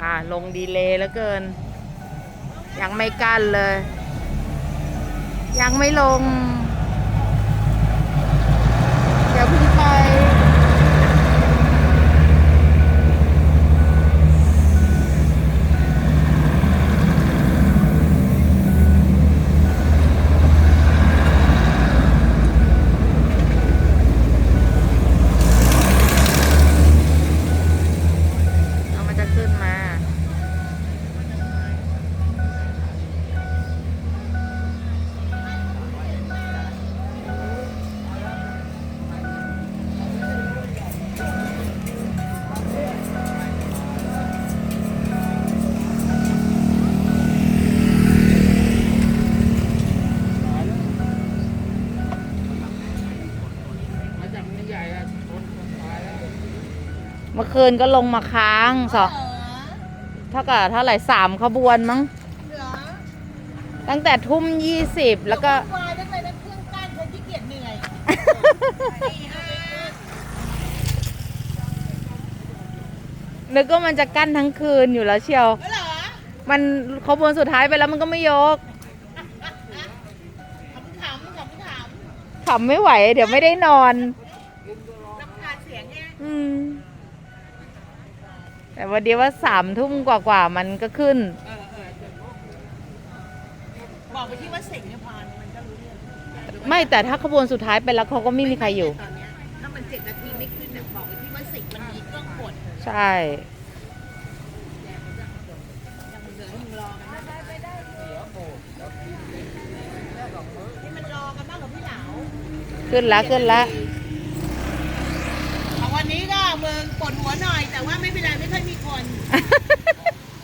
อ่าลงดีเลย์แล้วเกิน ยังไม่กั้นเลย ยังไม่ลง เมื่อคืนก็ลงมาค้างสองเท่ากับเท่าไหร่สามขบวนมั้ง เหรอตั้งแต่ทุ่มยี่สิบแล้วก็ วายตั้งแต่นั้นเครื่องกั้นฉันขี้เกียจเหนื่อยสี่ห้านึกว่ามันจะกั้นทั้งคืนอยู่แล้วเชียวแล้วเหรอมันขบวนสุดท้ายไปแล้วมันก็ไม่ยกขำขำขำขขำไม่ไหว เดี๋ยวไม่ได้นอนำรำคาญเสียงไง อืม แต่วันเดียวว่าสามทุ่มกว่าๆมันก็ขึ้น เออเออบอกไปที่ว่าเสกเนี่ยพานมันก็รู้เรื่องไม่แต่ถ้าขบวนสุดท้ายไปแล้วเขาก็ไม่มีใครอยู่ ตอนเนี้ยถ้ามันเจ็ดนาทีไม่ขึ้นเนี่ยบอกไปที่ว่าเสกมันมีเครื่องกดใช่ยังเหลือมึงรอกันนะได้ไปได้ที่มันรอกันบ้างเหรอพี่เหลา ขึ้นแล้วขึ้นแล้วเ